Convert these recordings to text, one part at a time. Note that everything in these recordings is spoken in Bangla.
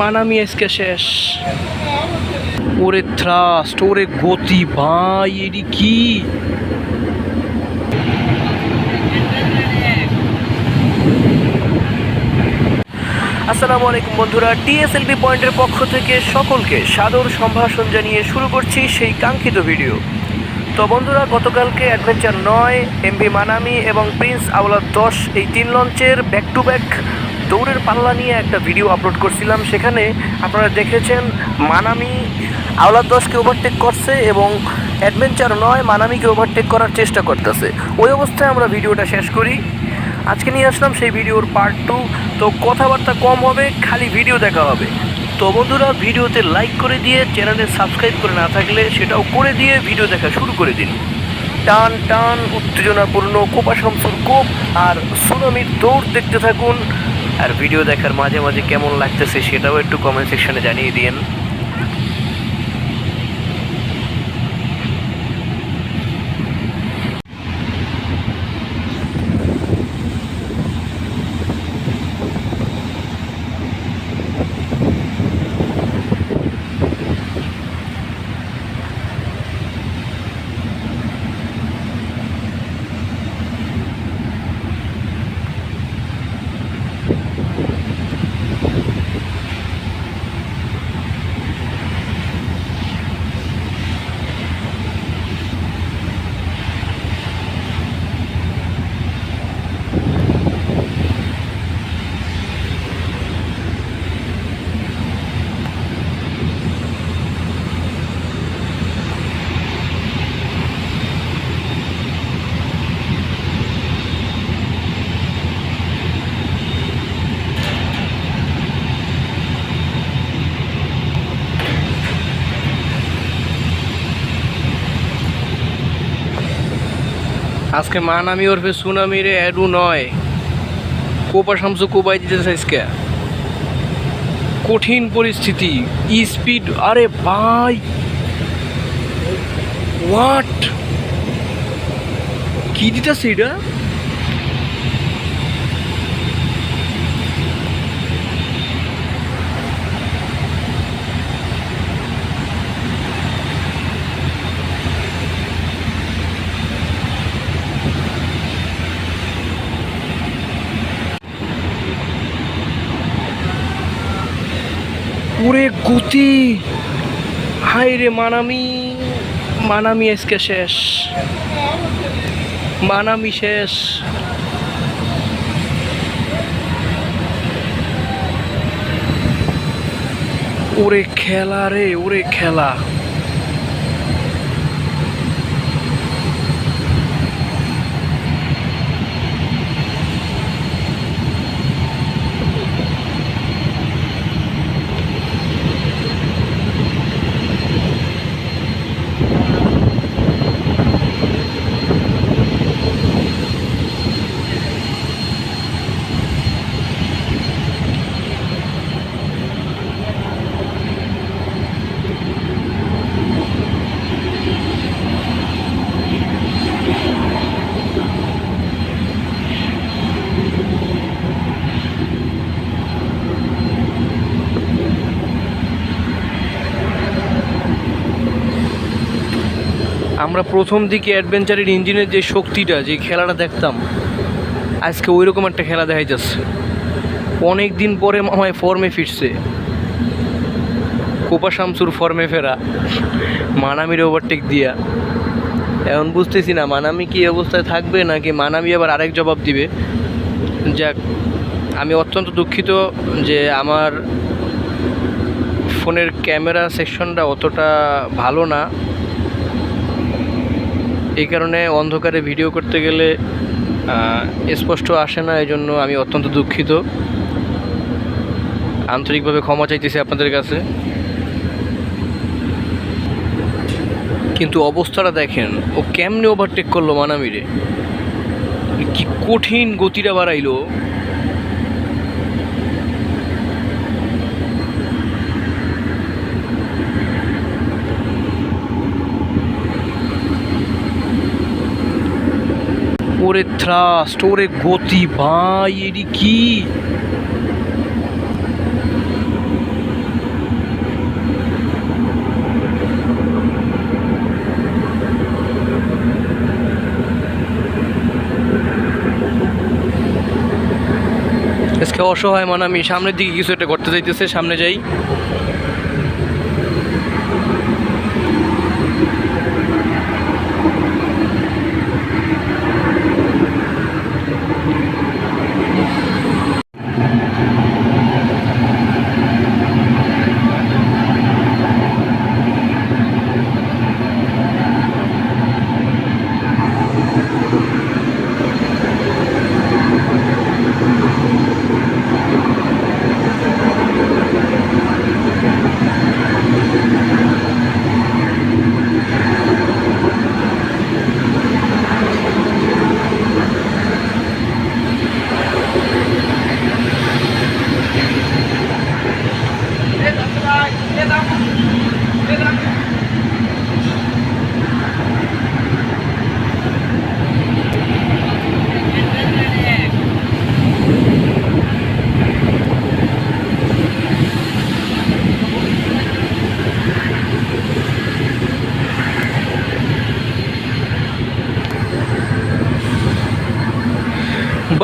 মানামি আজকে শেষ। ওরে থ্রাস্ট ওরে গতি ভাই, এডি কি? আসসালামু আলাইকুম বন্ধুরা, টিএসএলবি পয়েন্টের পক্ষ থেকে সকলকে সাদর সম্ভাষণ জানিয়ে শুরু করছি সেই কাঙ্ক্ষিত ভিডিও। তো বন্ধুরা, গতকালকে অ্যাডভেঞ্চার নয়, এমভি মানামি এবং প্রিন্স আওলাদ দশ এই তিন লঞ্চের ব্যাক টু ব্যাক দৌড়ের পাল্লা নিয়ে একটা ভিডিও আপলোড করছিলাম। সেখানে আপনারা দেখেছেন, মানামি আওলাদ দশকে ওভারটেক করছে এবং অ্যাডভেঞ্চার নয়, মানামিকে ওভারটেক করার চেষ্টা করতেছে। ওই অবস্থায় আমরা ভিডিওটা শেষ করি। আজকে নিয়ে আসলাম সেই ভিডিওর পার্ট টু তো কথাবার্তা কম হবে, খালি ভিডিও দেখা হবে। তো বন্ধুরা ভিডিওতে লাইক করে দিয়ে চ্যানেলে সাবস্ক্রাইব করে না থাকলে সেটাও করে দিয়ে ভিডিও দেখা শুরু করে দিন। টান টান, উত্তেজনাপূর্ণ, কোপা কোপ আর সুনামির দৌড় দেখতে থাকুন। আর ভিডিও দেখার মাঝে মাঝে কেমন লাগতেছে সেটাও একটু কমেন্ট সেকশনে জানিয়ে দিন আজকে মা মানামি ওরফে সুনামি রে অ্যাডু নয়। কোপা শামসু কোপাই দিতে চাইসকে কঠিন পরিস্থিতি স্পিড আরে ভাই। হোয়াট কি দিতেছে এটা? ওরে গতি। হাই রে মানামি মানামি আজকে শেষ। মানামি শেষ। ওরে খেলা রে, ওরে খেলা। আমরা প্রথম দিকে অ্যাডভেঞ্চারের ইঞ্জিনের যে শক্তিটা, যে খেলাটা দেখতাম, আজকে ওই রকম একটা খেলা দেখা যাচ্ছে। অনেক দিন পরে মামায় ফর্মে ফিরছে। কোপা শামসুর ফর্মে ফেরা, মানামির ওভারটেক দিয়া। এখন বুঝতেছি না, মানামি কি অবস্থায় থাকবে, নাকি মানামি আবার আরেক জবাব দিবে? যাক, আমি অত্যন্ত দুঃখিত যে আমার ফোনের ক্যামেরা সেকশনটা অতটা ভালো না। এই কারণে অন্ধকারে ভিডিও করতে গেলে স্পষ্ট আসে না এই জন্য আমি অত্যন্ত দুঃখিত। আন্তরিকভাবে ক্ষমা চাইতেছি আপনাদের কাছে। কিন্তু অবস্থাটা দেখেন, ও কেমনে ওভারটেক করল মানামিরে? কি কঠিন গতিটা বাড়াইলো। ওরে থ্রাস্ট ওরে গতি, ভাই, এটি কি? আজকে অসহায় মানে আমি সামনের দিকে কিছু একটা করতে চাইতেছে সামনে যাই।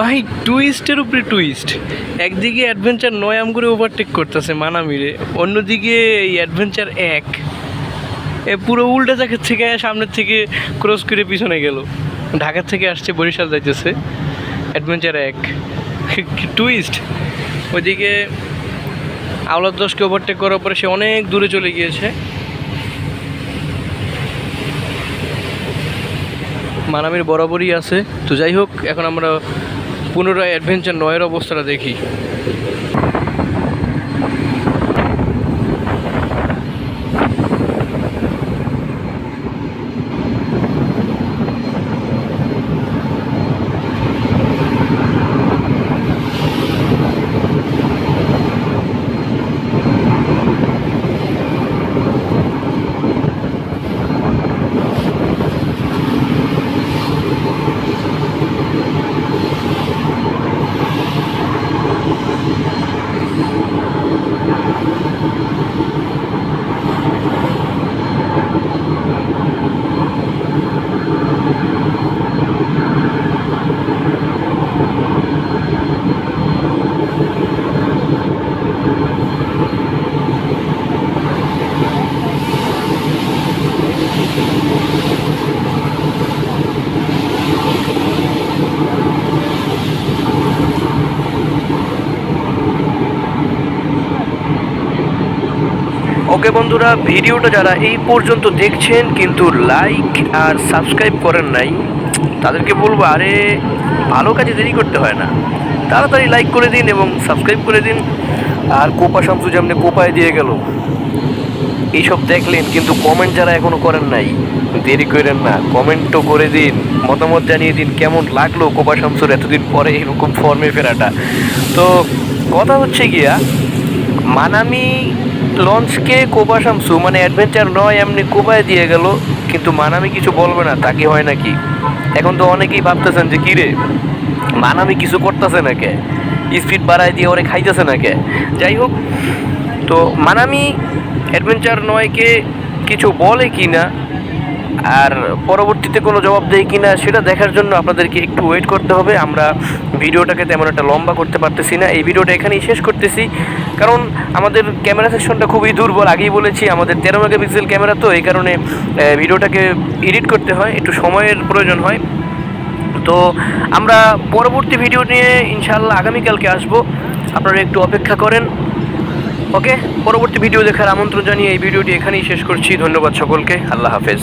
ভাই টুইস্টের উপরে টুইস্ট একদিকে অ্যাডভেঞ্চার নয় আম করে ওভারটেক করতেছে মানামিরে, অন্যদিকে এই অ্যাডভেঞ্চার এক। এ পুরো উল্টা জায়গার থেকে, সামনের থেকে ক্রস করে পিছনে গেল। ঢাকা থেকে আসছে, বরিশাল যাইতেছে। অ্যাডভেঞ্চার এক। টুইস্ট ওইদিকে আওলাদ দশকে ওভারটেক করার পরে সে অনেক দূরে চলে গিয়েছে। মানামির বরাবরই আছে। তো যাই হোক, এখন আমরা পুনরায় অ্যাডভেঞ্চার নয়ের অবস্থাটা দেখি। ওকে বন্ধুরা, ভিডিওটা যারা এই পর্যন্ত দেখছেন, কিন্তু লাইক আর সাবস্ক্রাইব করেন নাই, তাদেরকে বলব, আরে, ভালো কাজে দেরি করতে হয় না। তাড়াতাড়ি লাইক করে দিন এবং সাবস্ক্রাইব করে দিন। আর কোপা শামসু যেমনি কোপায় দিয়ে গেল, এইসব দেখলেন, কিন্তু কমেন্ট যারা এখনও করেন নাই, দেরি করেন না। কমেন্টও করে দিন, মতামত জানিয়ে দিন, কেমন লাগল কোপা শামসুর এতদিন পরে এরকম ফর্মে ফেরাটা। তো, কথা হচ্ছে গিয়া, মানামি লঞ্চকে কোবা শামসু মানে অ্যাডভেঞ্চার নয় এমনি কোবায় দিয়ে গেল, কিন্তু মানামি কিছু বলবে না, তাকে হয় নাকি? এখন তো অনেকেই ভাবতেছেন যে, কিরে, মানামি কিছু করতেছে না কে স্পিড বাড়ায় দিয়ে ওরে খাইতেছে না কে যাই হোক, তো মানামি অ্যাডভেঞ্চার নয়কে কিছু বলে কি না আর পরবর্তীতে কোনো জবাব দেয় কি না সেটা দেখার জন্য আপনাদেরকে একটু ওয়েট করতে হবে। আমরা ভিডিওটাকে তেমন একটা লম্বা করতে পারতেছি না। এই ভিডিওটা এখানেই শেষ করতেছি। কারণ আমাদের ক্যামেরা সেকশনটা খুবই দুর্বল। আগেই বলেছি, আমাদের তেরো মেগাপিক্সেল ক্যামেরা তো এই কারণে ভিডিওটাকে এডিট করতে হয়। একটু সময়ের প্রয়োজন হয়। তো আমরা পরবর্তী ভিডিও নিয়ে ইনশাল্লাহ আগামীকালকে আসব। আপনারা একটু অপেক্ষা করেন। ওকে? পরবর্তী ভিডিও দেখার আমন্ত্রণ জানিয়ে এই ভিডিওটি এখানেই শেষ করছি। ধন্যবাদ সকলকে। আল্লাহ হাফেজ।